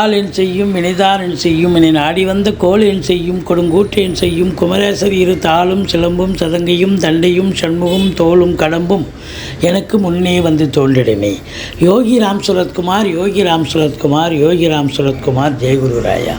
வாளென் செய்யும் வினைதாரன் செய்யும் என நாடி வந்த கோளென் செய்யும் கொடுங்கூற்றேன் செய்யும் குமரேசர் இரு தாளும் சிலம்பும் சதங்கையும் தண்டையும் சண்முகம் தோளும் கடம்பும் எனக்கு முன்னே வந்து தோன்றிடனே யோகி ராம் சுரத்குமார் யோகி ராம் சுரத்குமார் யோகி ராம் சுரத்குமார் ஜெயகுருராயா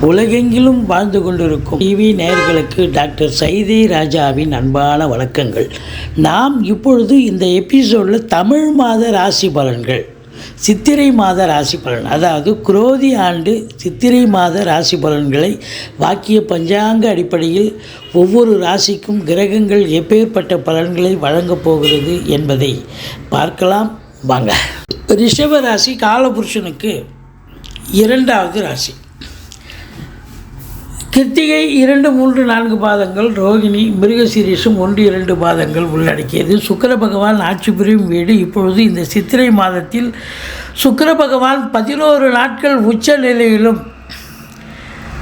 உலகெங்கிலும் வாழ்ந்து கொண்டிருக்கும் டிவி நேயர்களுக்கு டாக்டர் சைதே ராஜாவின் அன்பான வணக்கங்கள். நாம் இப்பொழுது இந்த எபிசோடில் தமிழ் மாத ராசி பலன்கள் சித்திரை மாத ராசி பலன். அதாவது குரோதி ஆண்டு சித்திரை மாத ராசி பலன்களை வாக்கிய பஞ்சாங்க அடிப்படையில் ஒவ்வொரு ராசிக்கும் கிரகங்கள் எப்பேற்பட்ட பலன்களை வழங்கப் போகிறது என்பதை பார்க்கலாம். வாங்க. ரிஷப ராசி காலபுருஷனுக்கு இரண்டாவது ராசி. கிருத்திகை இரண்டு மூன்று நான்கு பாதங்கள் ரோகிணி மிருகசீரிஷம் ஒன்று இரண்டு பாதங்கள் உள்ளடக்கியது. சுக்கர பகவான் ஆட்சி புரியும் வீடு. இப்பொழுது இந்த சித்திரை மாதத்தில் சுக்கர பகவான் பதினோரு நாட்கள் உச்ச நிலையிலும்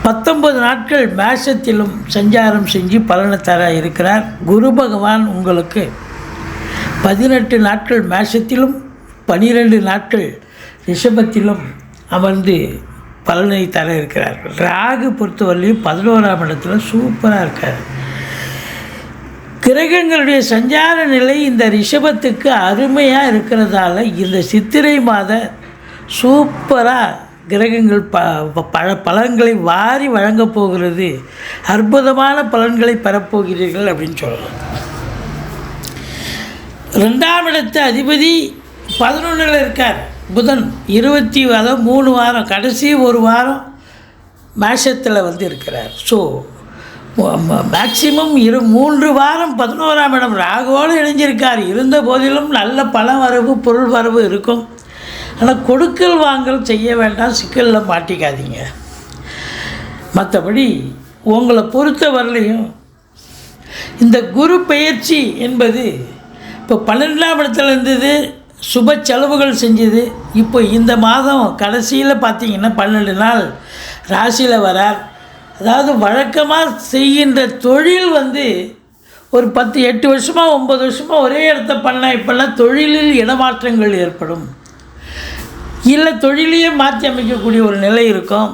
பத்தொன்பது நாட்கள் மேஷத்திலும் சஞ்சாரம் செஞ்சு பலனை தர இருக்கிறார். குரு பகவான் உங்களுக்கு பதினெட்டு நாட்கள் மேஷத்திலும் பனிரெண்டு நாட்கள் ரிஷபத்திலும் அமர்ந்து பலனை தர இருக்கிறார்கள். ராகு பொறுத்தவரையிலும் பதினோராம் இடத்துல சூப்பராக இருக்கார். கிரகங்களுடைய சஞ்சார நிலை இந்த ரிஷபத்துக்கு அருமையாக இருக்கிறதால இந்த சித்திரை மாத சூப்பராக கிரகங்கள் ப பல பலன்களை வாரி வழங்கப் போகிறது. அற்புதமான பலன்களை பெறப்போகிறீர்கள் அப்படின்னு சொல்லலாம். ரெண்டாம் இடத்து அதிபதி பதினொன்றில் இருக்கார். புதன் இருபத்தி அதாவது மூணு வாரம் கடைசி ஒரு வாரம் மேஷத்தில் வந்து இருக்கிறார். ஸோ மேக்சிமம் இரு மூன்று வாரம் பதினோராம் இடம் ராகுவோடு இணைஞ்சிருக்கார். இருந்த போதிலும் நல்ல பல வரவு பொருள் வரவு இருக்கும். ஆனால் கொடுக்கல் வாங்கல் செய்ய வேண்டாம் சிக்கலில் மாட்டிக்காதீங்க. மற்றபடி உங்களை பொறுத்த வரலையும் இந்த குரு பயிற்சி என்பது இப்போ பன்னெண்டாம் இடத்துல இருந்தது சுப செலவுகள் செஞ்சது. இப்போ இந்த மாதம் கடைசியில் பார்த்தீங்கன்னா பன்னெண்டு நாள் ராசியில் வரார். அதாவது வழக்கமாக செய்கின்ற தொழில் வந்து ஒரு பத்து எட்டு வருஷமாக ஒம்பது வருஷமாக ஒரே இடத்த பண்ண இப்போல்லாம் தொழிலில் இடமாற்றங்கள் ஏற்படும். இல்லை தொழிலையே மாற்றி அமைக்கக்கூடிய ஒரு நிலை இருக்கும்.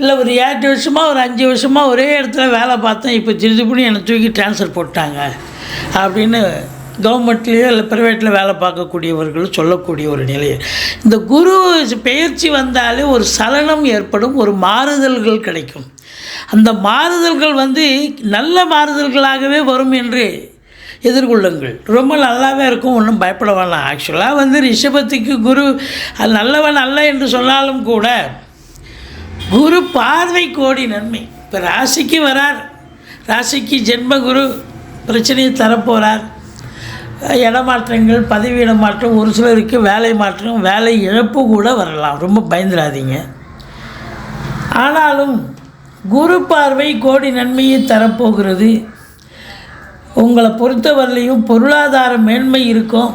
இல்லை ஒரு ஏழு வருஷமாக ஒரு அஞ்சு வருஷமாக ஒரே இடத்துல வேலை பார்த்தேன். இப்போ திருப்பி என்னை தூக்கி ட்ரான்ஸ்ஃபர் போட்டாங்க. அப்படின்னு கவர்மெண்ட்லேயோ இல்லை ப்ரைவேட்டில் வேலை பார்க்கக்கூடியவர்கள் சொல்லக்கூடிய ஒரு நிலை. இந்த குரு பெயர்ச்சி வந்தாலே ஒரு சலனம் ஏற்படும் ஒரு மாறுதல்கள் கிடைக்கும். அந்த மாறுதல்கள் வந்து நல்ல மாறுதல்களாகவே வரும் என்று எதிர்கொள்ளுங்கள். ரொம்ப நல்லாவே இருக்கும் ஒன்றும் பயப்பட வேணாம். ஆக்சுவலாக வந்து ரிஷபத்துக்கு குரு அது நல்லவன் அல்ல என்று சொன்னாலும் கூட குரு பார்வை கோடி நன்மை. இப்போ ராசிக்கு வரார். ராசிக்கு ஜென்ம குரு பிரச்சனையை தரப்போகிறார் இடமாற்றங்கள் பதவி இடமாற்றம் ஒரு சிலருக்கு வேலை மாற்றம் வேலை இழப்பு கூட வரலாம். ரொம்ப பயந்துடாதீங்க. ஆனாலும் குரு பார்வை கோடி நன்மையை தரப்போகிறது. உங்களை பொறுத்தவரையிலையும் பொருளாதார மேன்மை இருக்கும்.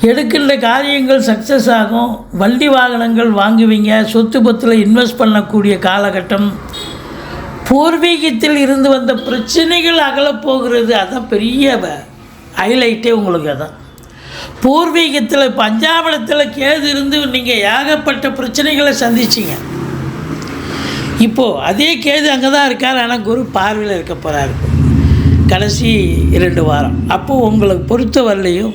எடுக்கின்ற காரியங்கள் சக்ஸஸ் ஆகும். வண்டி வாகனங்கள் வாங்குவீங்க. சொத்து பத்தில் இன்வெஸ்ட் பண்ணக்கூடிய காலகட்டம். பூர்வீகத்தில் இருந்து வந்த பிரச்சனைகள் அகலப்போகிறது. அதான் பெரிய ஹைலைட்டே உங்களுக்கு அதான். பூர்வீகத்தில் பஞ்சாபலத்தில் கேது இருந்து நீங்கள் ஏகப்பட்ட பிரச்சனைகளை சந்திச்சிங்க. இப்போது அதே கேது அங்கே தான் இருக்கார் ஆனால் குரு பார்வையில் இருக்க போகிறார் கடைசி இரண்டு வாரம். அப்போது உங்களை பொறுத்த வரலையும்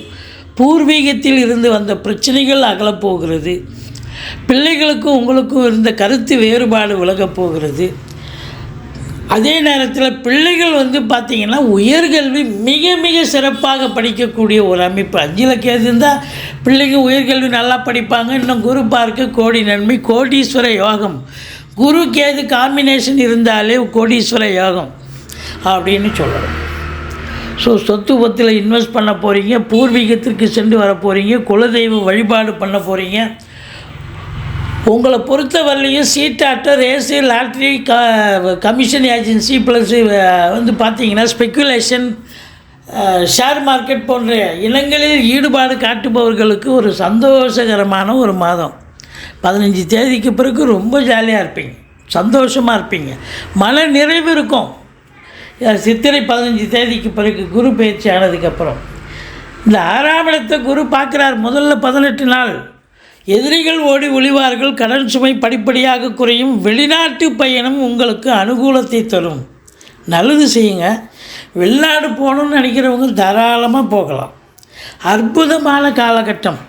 பூர்வீகத்தில் இருந்து வந்த பிரச்சனைகள் அகலப்போகிறது பிள்ளைகளுக்கும் உங்களுக்கும் இருந்த கருத்து வேறுபாடு விலகப் போகிறது. அதே நேரத்தில் பிள்ளைகள் வந்து பார்த்திங்கன்னா உயர்கல்வி மிக மிக சிறப்பாக படிக்கக்கூடிய ஒரு அமைப்பு. அஞ்சில் கேது இருந்தால் பிள்ளைங்க உயர்கல்வி நல்லா படிப்பாங்க. இன்னும் குரு பார்க்க கோடி நன்மை கோடீஸ்வர யோகம். குரு கேது காம்பினேஷன் இருந்தாலே கோடீஸ்வர யோகம் அப்படின்னு சொல்லணும். ஸோ சொத்து பத்தில் இன்வெஸ்ட் பண்ண போகிறீங்க பூர்வீகத்திற்கு சென்று வர போகிறீங்க குலதெய்வ வழிபாடு பண்ண போகிறீங்க உங்களை பொறுத்த வரலையும் சீட்டாட்டம் ரேஸு லாட்ரி க கமிஷன் ஏஜென்சி ப்ளஸ் வந்து பார்த்தீங்கன்னா ஸ்பெக்குலேஷன் ஷேர் மார்க்கெட் போன்ற இனங்களில் ஈடுபாடு காட்டுபவர்களுக்கு ஒரு சந்தோஷகரமான ஒரு மாதம். பதினஞ்சு தேதிக்கு பிறகு ரொம்ப ஜாலியாக இருப்பீங்க. சந்தோஷமாக இருப்பீங்க. மன நிறைவு இருக்கும். சித்திரை பதினஞ்சு தேதிக்கு பிறகு குரு பயிற்சி ஆனதுக்கப்புறம் இந்த ஆறாம் இடத்தை குரு பார்க்குறார். முதல்ல பதினெட்டு நாள். எதிரிகள் ஓடி ஒளிவார்கள் கடன் சுமை படிப்படியாக குறையும் வெளிநாட்டு பயணம் உங்களுக்கு அனுகூலத்தை தரும். நல்லது செய்யுங்க. வெளிநாடு போகணும்னு நினைக்கிறவங்க தாராளமாக போகலாம். அற்புதமான காலகட்டம்.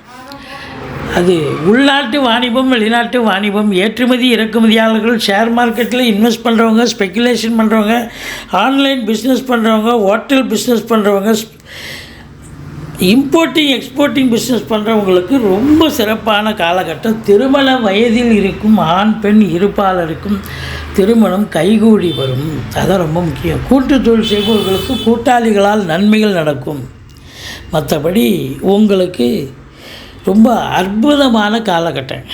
அது உள்நாட்டு வாணிபம் வெளிநாட்டு வாணிபம் ஏற்றுமதி இறக்குமதியாளர்கள் ஷேர் மார்க்கெட்டில் இன்வெஸ்ட் பண்ணுறவங்க ஸ்பெக்குலேஷன் பண்ணுறவங்க ஆன்லைன் பிஸ்னஸ் பண்ணுறவங்க ஹோட்டல் பிஸ்னஸ் பண்ணுறவங்க இம்போர்ட்டிங் எக்ஸ்போர்ட்டிங் பிஸ்னஸ் பண்ணுறவங்களுக்கு ரொம்ப சிறப்பான காலகட்டம். திருமண வயதில் இருக்கும் ஆண் பெண் இருப்பாளருக்கும் திருமணம் கைகூடி வரும். அதான் ரொம்ப முக்கியம். கூட்டு தொழில் செய்பவர்களுக்கு கூட்டாளிகளால் நன்மைகள் நடக்கும். மற்றபடி உங்களுக்கு ரொம்ப அற்புதமான காலகட்டம்.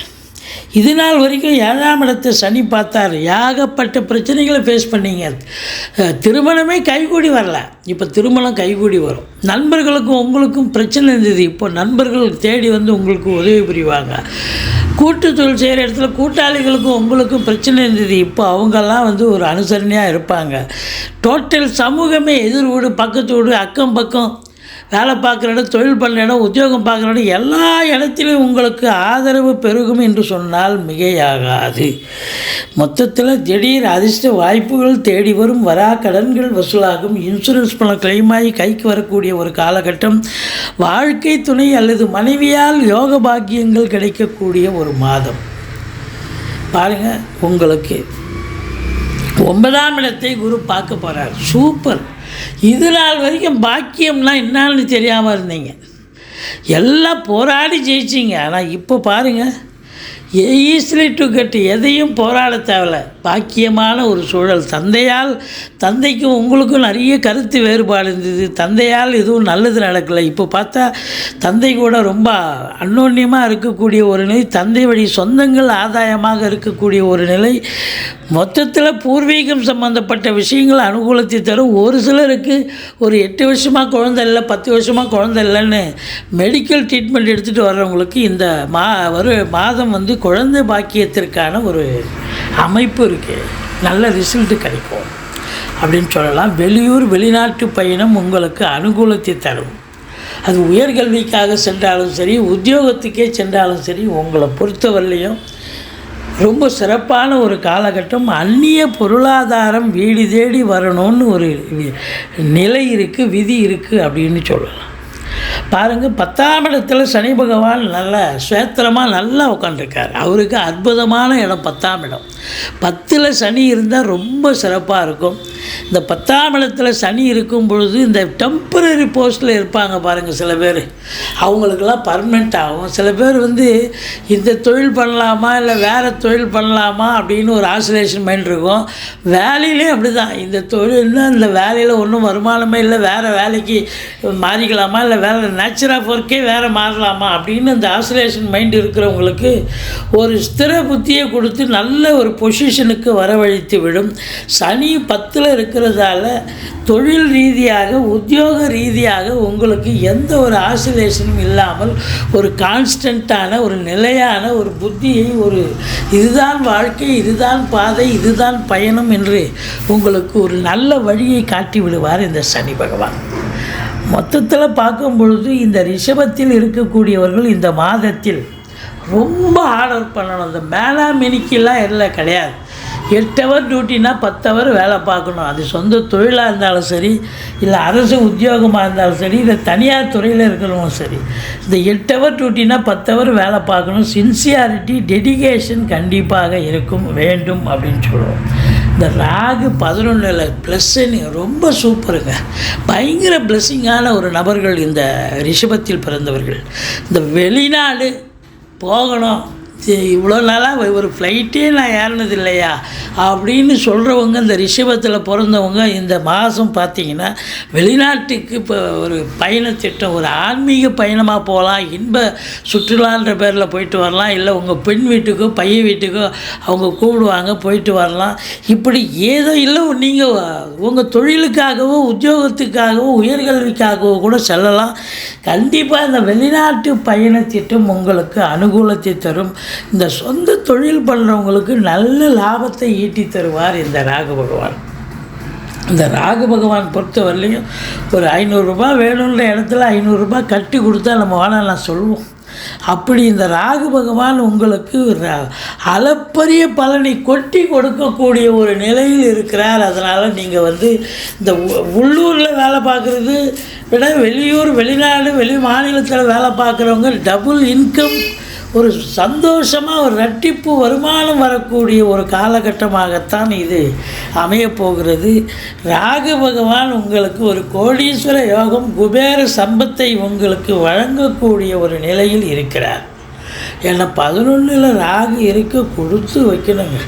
இது நாள் வரைக்கும் ஏழாம் இடத்தை சனி பார்த்தார். ஏகப்பட்ட பிரச்சனைகளை ஃபேஸ் பண்ணீங்க. திருமணமே கைகூடி வரல. இப்போ திருமணம் கைகூடி வரும். நண்பர்களுக்கும் உங்களுக்கும் பிரச்சனை இருந்தது. இப்போ நண்பர்கள் தேடி வந்து உங்களுக்கு உதவி புரிவாங்க. கூட்டு தொழில் செய்கிற இடத்துல கூட்டாளிகளுக்கும் உங்களுக்கும் பிரச்சனை இருந்தது. இப்போ அவங்கெல்லாம் வந்து ஒரு அனுசரணையாக இருப்பாங்க. டோட்டல் சமூகமே எதிர் வீடு பக்கத்து வீடு அக்கம் பக்கம் வேலை பார்க்குற இடம் தொழில் பண்ணுற இடம் உத்தியோகம் பார்க்குற இடம் எல்லா இடத்திலும் உங்களுக்கு ஆதரவு பெருகும் என்று சொன்னால் மிகையாகாது. மொத்தத்தில் திடீர் அதிர்ஷ்ட வாய்ப்புகள் தேடி வரும் வரா கடன்கள் வசூலாகும் இன்சூரன்ஸ் பணம் கிளைமாகி கைக்கு வரக்கூடிய ஒரு காலகட்டம் வாழ்க்கை துணை அல்லது மனைவியால் யோக பாக்கியங்கள் கிடைக்கக்கூடிய ஒரு மாதம். பாருங்கள் உங்களுக்கு ஒன்பதாம் இடத்தை குரு பார்க்க போகிறார் சூப்பர். இது நாள் வரைக்கும் பாக்கியம்னா என்னன்னு தெரியாமல் இருந்தீங்க. எல்லாம் போராடி ஜெயிச்சிங்க. ஆனால் இப்போ பாருங்கள் ஈஸிலி டு கெட் எதையும் போராட தேவையில்ல பாக்கியமான ஒரு சூழல். தந்தையால் தந்தைக்கும் உங்களுக்கும் நிறைய கருத்து வேறுபாடு இருந்தது. தந்தையால் எதுவும் நல்லது நடக்கலை. இப்போ பார்த்தா தந்தை கூட ரொம்ப அன்னோன்யமாக இருக்கக்கூடிய ஒரு நிலை தந்தை வழி சொந்தங்கள் ஆதாயமாக இருக்கக்கூடிய ஒரு நிலை. மொத்தத்தில் பூர்வீகம் சம்பந்தப்பட்ட விஷயங்கள் அனுகூலத்தை தரும். ஒரு சிலருக்கு ஒரு எட்டு வருஷமாக குழந்தை இல்லை பத்து வருஷமாக குழந்தை இல்லைன்னு மெடிக்கல் ட்ரீட்மெண்ட் எடுத்துகிட்டு வர்றவங்களுக்கு இந்த மா ஒரு மாதம் வந்து குழந்தை பாக்கியத்திற்கான ஒரு அமைப்பு இருக்குது நல்ல ரிசல்ட்டு கிடைக்கும். அப்படின்னு சொல்லலாம். வெளியூர் வெளிநாட்டு பயணம் உங்களுக்கு அனுகூலத்தை தரும். அது உயர்கல்விக்காக சென்றாலும் சரி உத்தியோகத்துக்கே சென்றாலும் சரி உங்களை பொறுத்தவரையிலையும் ரொம்ப சிறப்பான ஒரு காலகட்டம். அந்நிய பொருளாதாரம் வீடு தேடி வரணும்னு ஒரு நிலை இருக்குது விதி இருக்குது அப்படின்னு சொல்லலாம். பாருங்கள் பத்தாம் இடத்துல சனி பகவான் நல்ல சுவேத்திரமாக நல்லா உட்காந்துருக்கார் அவருக்கு அற்புதமான இடம் பத்தாம் இடம். பத்தில் சனி இருந்தால் ரொம்ப சிறப்பாக இருக்கும். இந்த பத்தாம் இடத்துல சனி இருக்கும் பொழுது இந்த டெம்பரரி போஸ்ட்டில் இருப்பாங்க பாருங்கள் சில பேர். அவங்களுக்கெல்லாம் பர்மனெண்ட் ஆகும். சில பேர் வந்து இந்த தொழில் பண்ணலாமா இல்லை வேறு தொழில் பண்ணலாமா அப்படின்னு ஒரு ஆசிலேஷன் மைண்ட் இருக்கும். வேலையிலே அப்படி தான் இந்த தொழில்னா இந்த வேலையில் ஒன்றும் வருமானமே இல்லை. வேறு வேலைக்கு மாறிக்கலாமா இல்லை வேறு நேச்சர் ஆஃப் ஒர்க்கே வேறு மாறலாமா அப்படின்னு அந்த ஆசிலேஷன் மைண்ட் இருக்கிறவங்களுக்கு ஒரு ஸ்திர புத்தியை கொடுத்து நல்ல ஒரு பொசிஷனுக்கு வரவழைத்து விடும். சனி பத்தில் இருக்கிறதால தொழில் ரீதியாக உத்தியோக ரீதியாக உங்களுக்கு எந்த ஒரு ஆசிலேஷனும் இல்லாமல் ஒரு கான்ஸ்டண்ட்டான ஒரு நிலையான ஒரு புத்தியை ஒரு இதுதான் வாழ்க்கை இதுதான் பாதை இதுதான் பயணம் என்று உங்களுக்கு ஒரு நல்ல வழியை காட்டி விடுவார் இந்த சனி பகவான். மொத்தத்தில் பார்க்கும் பொழுது இந்த ரிஷபத்தில் இருக்கக்கூடியவர்கள் இந்த மாதத்தில் ரொம்ப ஆர்டர் பண்ணணும். பண்ணணும் இந்த மேலாமெனிக்கெல்லாம் இல்லை கிடையாது. எட்டு ஹவர் டியூட்டினா பத்து ஹவர் வேலை பார்க்கணும். அது சொந்த தொழிலாக இருந்தாலும் சரி இல்லை அரசு உத்தியோகமாக இருந்தாலும் சரி இல்லை தனியார் துறையில் இருக்கிறவங்களும் சரி. இந்த எட்டு ஹவர் டியூட்டினா பத்து ஹவர் வேலை பார்க்கணும். சின்சியாரிட்டி டெடிகேஷன் கண்டிப்பாக இருக்கும் வேண்டும் அப்படின்னு சொல்லுவோம் இந்த ராகு பதினொன்றில் ப்ளஸ்ஸுன்னு ரொம்ப சூப்பருங்க பயங்கர பிளஸ்ஸிங்கான ஒரு நபர்கள் இந்த ரிஷபத்தில் பிறந்தவர்கள். இந்த வெளிநாடு போகணும். இவ்வளோ நாளாக ஒரு ஃப்ளைட்டே நான் ஏறினது இல்லையா? அப்படின்னு சொல்கிறவங்க இந்த ரிஷபத்தில் பிறந்தவங்க இந்த மாதம் பார்த்தீங்கன்னா வெளிநாட்டுக்கு இப்போ ஒரு பயணத்திட்டம் ஒரு ஆன்மீக பயணமாக போகலாம் இன்ப சுற்றுலான்ற பேரில் போயிட்டு வரலாம் இல்லை உங்கள் பெண் வீட்டுக்கோ பையன் வீட்டுக்கோ அவங்க கூப்பிடுவாங்க போயிட்டு வரலாம். இப்படி ஏதோ இல்லை நீங்கள் உங்கள் தொழிலுக்காகவோ உத்தியோகத்துக்காகவோ உயர்கல்விக்காகவோ கூட செல்லலாம். கண்டிப்பாக இந்த வெளிநாட்டு பயணத்திட்டம் உங்களுக்கு அனுகூலத்தை தரும். இந்த சொந்த தொழில் பண்ணுறவங்களுக்கு நல்ல லாபத்தை ஈட்டி தருவார் இந்த ராகு பகவான். இந்த ராகு பகவான் பொறுத்தவரையிலையும் ஒரு ஐநூறுரூபா வேணுன்ற இடத்துல ஐநூறுரூபா கட்டி கொடுத்தா நம்ம வேணாம் நான் சொல்லுவோம். அப்படி இந்த ராகு பகவான் உங்களுக்கு அளப்பரிய பலனை கொட்டி கொடுக்கக்கூடிய ஒரு நிலையில் இருக்கிறார். அதனால் நீங்கள் வந்து இந்த உள்ளூரில் வேலை பார்க்குறது விட வெளியூர் வெளிநாடு வெளி மாநிலத்தில் வேலை பார்க்குறவங்க டபுள் இன்கம் ஒரு சந்தோஷமாக ஒரு ரட்டிப்பு வருமானம் வரக்கூடிய ஒரு காலகட்டமாகத்தான் இது அமையப்போகிறது. ராகு பகவான் உங்களுக்கு ஒரு கோடீஸ்வர யோகம் குபேர சம்பத்தை உங்களுக்கு வழங்கக்கூடிய ஒரு நிலையில் இருக்கிறார். ஏன்னா பதினொன்றில் ராகு இருக்க கொடுத்து வைக்கணுங்க.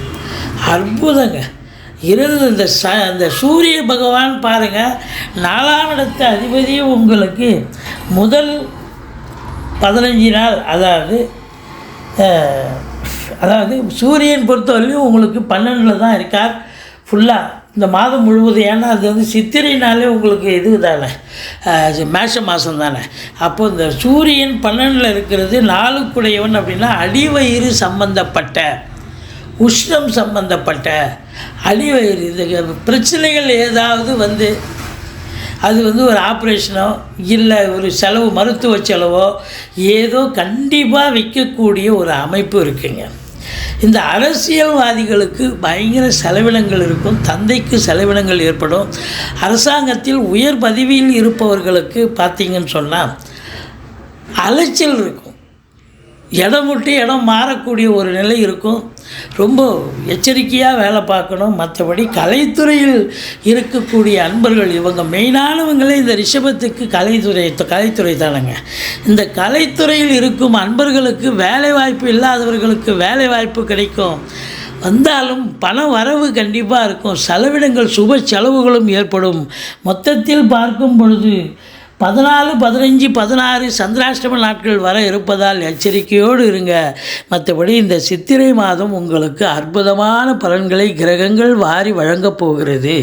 அற்புதங்க. இருந்து இந்த ச இந்த சூரிய பகவான் பாருங்கள் நாலாம் இடத்து அதிபதியும் உங்களுக்கு முதல் பதினஞ்சு நாள் அதாவது அதாவது சூரியன் பொறுத்தவரையிலும் உங்களுக்கு பன்னெண்டில் தான் இருக்கார். ஃபுல்லாக இந்த மாதம் முழுவதும் ஏன்னா அது வந்து சித்திரைனாலே உங்களுக்கு இது தானே. மேஷ மாதம் தானே. அப்போ இந்த சூரியன் பன்னெண்டில் இருக்கிறது நாளுக்குடையவன் அப்படின்னா அடிவயிறு சம்பந்தப்பட்ட உஷ்ணம் சம்பந்தப்பட்ட அடிவயிறு. இது பிரச்சனைகள் ஏதாவது வந்து அது வந்து ஒரு ஆப்ரேஷனோ இல்லை ஒரு செலவு மருத்துவ செலவோ ஏதோ கண்டிப்பாக விற்கக்கூடிய ஒரு அமைப்பு இருக்குங்க. இந்த அரசியல்வாதிகளுக்கு பயங்கர செலவினங்கள் இருக்கும் தந்தைக்கு செலவினங்கள் ஏற்படும். அரசாங்கத்தில் உயர் பதவியில் இருப்பவர்களுக்கு பார்த்திங்கன்னு சொன்னால் அலைச்சல் இருக்கும். இடம் விட்டு இடம் மாறக்கூடிய ஒரு நிலை இருக்கும். ரொம்ப எச்சரிக்கையாக வேலை பார்க்கணும். மற்றபடி கலைத்துறையில் இருக்கக்கூடிய அன்பர்கள் இவங்க மெயினானவங்களே இந்த ரிஷபத்துக்கு கலைத்துறை கலைத்துறை தானேங்க. இந்த கலைத்துறையில் இருக்கும் அன்பர்களுக்கு வேலை வாய்ப்பு இல்லாதவர்களுக்கு வேலை வாய்ப்பு கிடைக்கும். வந்தாலும் பண வரவு கண்டிப்பாக இருக்கும். செலவினங்கள் சுப செலவுகளும் ஏற்படும். மொத்தத்தில் பார்க்கும் பொழுது பதினாலு பதினஞ்சு பதினாறு சந்திராஷ்டம நாட்கள் வர இருப்பதால் எச்சரிக்கையோடு இருங்க. மற்றபடி இந்த சித்திரை மாதம் உங்களுக்கு அற்புதமான பலன்களை கிரகங்கள் வாரி வழங்கப் போகிறது.